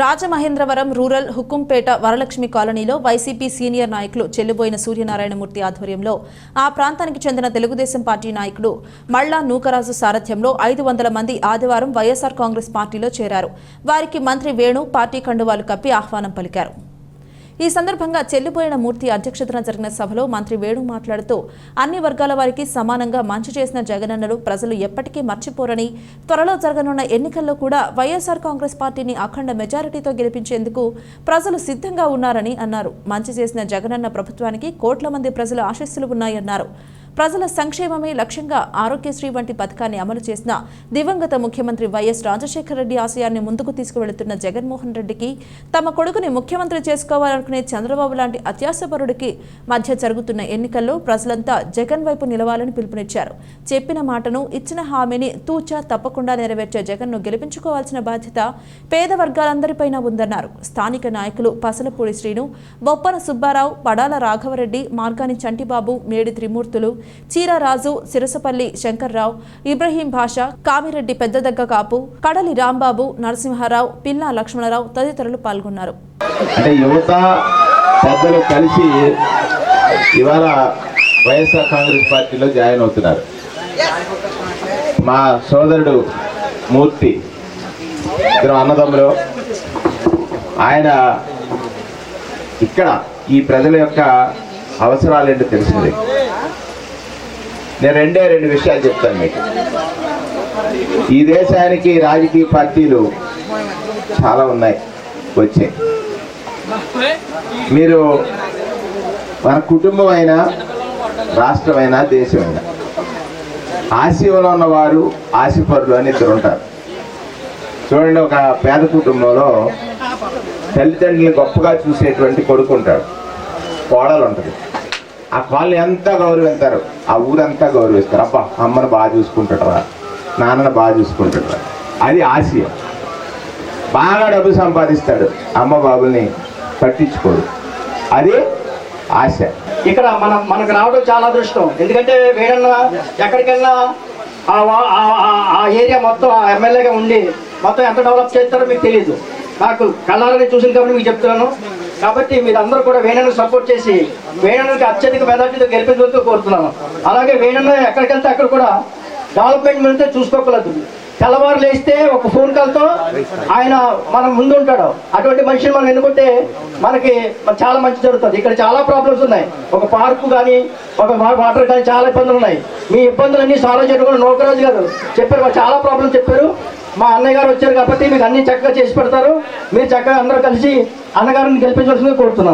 Rajamahendravaram rural Hukumpeta Varalakshmi కాలనీలో YCP senior నాయకులు చెల్లుబోయిన సూర్యనారాయణమూర్తి ఆధ్వర్యంలో ఆ ప్రాంతానికి చెందిన తెలుగుదేశం పార్టీ నాయకుడు మళ్ళా నూకరాజు సారథ్యంలో ఐదు వందల మంది ఆదివారం వైఎస్ఆర్ కాంగ్రెస్ పార్టీలో చేరారు. వారికి మంత్రి వేణు పార్టీ కండువాలు కప్పి ఆహ్వానం పలికారు. ఈ సందర్భంగా చెల్లిపోయిన మూర్తి అధ్యక్షతన జరిగిన సభలో మంత్రి వేణు మాట్లాడుతూ అన్ని వర్గాల వారికి సమానంగా మంచి చేసిన జగనన్నను ప్రజలు ఎప్పటికీ మర్చిపోరని త్వరలో జరగనున్న ఎన్నికల్లో కూడా వైఎస్ఆర్ కాంగ్రెస్ పార్టీని అఖండ మెజారిటీతో గెలిపించేందుకు ప్రజలు సిద్ధంగా ఉన్నారని అన్నారు. మంచి చేసిన జగనన్న ప్రభుత్వానికి కోట్ల మంది ప్రజల ఆశస్సులు ఉన్నాయన్నారు. ప్రజల సంక్షేమమే లక్ష్యంగా ఆరోగ్యశ్రీ వంటి పథకాన్ని అమలు చేసిన దివంగత ముఖ్యమంత్రి వైఎస్ రాజశేఖర రెడ్డి ఆశయాన్ని ముందుకు తీసుకువెళుతున్న జగన్మోహన్ రెడ్డికి తమ కొడుకుని ముఖ్యమంత్రి చేసుకోవాలనుకునే చంద్రబాబు లాంటి అత్యాసపరుడికి మధ్య జరుగుతున్న ఎన్నికల్లో ప్రజలంతా జగన్ వైపు నిలవాలని పిలుపునిచ్చారు. చెప్పిన మాటను ఇచ్చిన హామీని తూచా తప్పకుండా నెరవేర్చే జగన్ను గెలిపించుకోవాల్సిన బాధ్యత పేద వర్గాలందరిపైన ఉందన్నారు. స్థానిక నాయకులు పసలపూడి శ్రీను బొప్పన సుబ్బారావు పడాల రాఘవరెడ్డి మార్గాని చంటిబాబు మేడి త్రిమూర్తులు చీరారాజు సిరసపల్లి శంకర్రావు ఇబ్రహీం భాషా కామిరెడ్డి పెద్దదగ్గ కాపు కడలి రాంబాబు నరసింహారావు పిల్లా లక్ష్మణరావు తదితరులు పాల్గొన్నారు. అంటే యువత పెద్దలు కలిసి ఇవాళ వైఎస్ఆర్ కాంగ్రెస్ పార్టీలో జాయిన్ అవుతున్నారు. మా సోదరుడు మూర్తి ఇద్దరు అన్నదమ్ములు. ఆయన ఇక్కడ ఈ ప్రజల యొక్క అవసరాలు ఏంటో తెలిసింది. నేను రెండే రెండు విషయాలు చెప్తాను మీకు. ఈ దేశానికి రాజకీయ పార్టీలు చాలా ఉన్నాయి వచ్చాయి. మీరు మన కుటుంబం అయినా రాష్ట్రమైనా దేశమైనా ఆశయంలో ఉన్నవారు ఆశపరులు అని ఇద్దరు ఉంటారు. చూడండి ఒక పేద కుటుంబంలో తల్లిదండ్రులు గొప్పగా చూసేటువంటి కొడుకు ఉంటాడు. కోడలు ఉంటుంది. ఆ కాలనీ ఎంత గౌరవిస్తారు ఆ ఊరంతా గౌరవిస్తారు. అబ్బా అమ్మను బాగా చూసుకుంటాడరా. నాన్నను బాగా చూసుకుంటాడరా. అది ఆశయం. బాగా డబ్బు సంపాదిస్తాడు. అమ్మ బాబుల్ని పట్టించుకోడు. అది ఆశ. ఇక్కడ మనం మనకు రావడం చాలా అదృష్టం. ఎందుకంటే వేడన్న ఎక్కడికెళ్ళినా ఆ ఏరియా మొత్తం ఆ ఎమ్మెల్యేగా ఉండి మొత్తం ఎంత డెవలప్ చేస్తారో మీకు తెలియదు నాకు కళ్ళారని చూసిన కాబట్టి మీకు చెప్తున్నాను. కాబట్టి మీరందరూ కూడా వేణును సపోర్ట్ చేసి వేణునికి అత్యధిక మెజార్టీతో గెలిపించవలసి కోరుతున్నాను. అలాగే వేణన్న ఎక్కడికెళ్తే అక్కడ కూడా డెవలప్మెంట్ మీద చూసుకోకూడదు. తెల్లవారు లేస్తే ఒక ఫోన్ కాల్తో ఆయన మనం ముందు ఉంటాడు. అటువంటి మనిషిని మనం ఎన్నుకుంటే మనకి చాలా మంచి జరుగుతుంది. ఇక్కడ చాలా ప్రాబ్లమ్స్ ఉన్నాయి. ఒక పార్కు కానీ ఒక వాటర్ కానీ చాలా ఇబ్బందులు ఉన్నాయి. మీ ఇబ్బందులన్నీ సాల్వ్ చేయడం కూడా నోకరాజు గారు చెప్పారు. చాలా ప్రాబ్లమ్స్ చెప్పారు. మా అన్నయ్య గారు వచ్చారు కాబట్టి మీకు అన్ని చక్కగా చేసి పెడతారు. మీరు చక్కగా అందరూ కలిసి అన్నగారిని గెలిపించవలసిందిగా కోరుతున్నాను.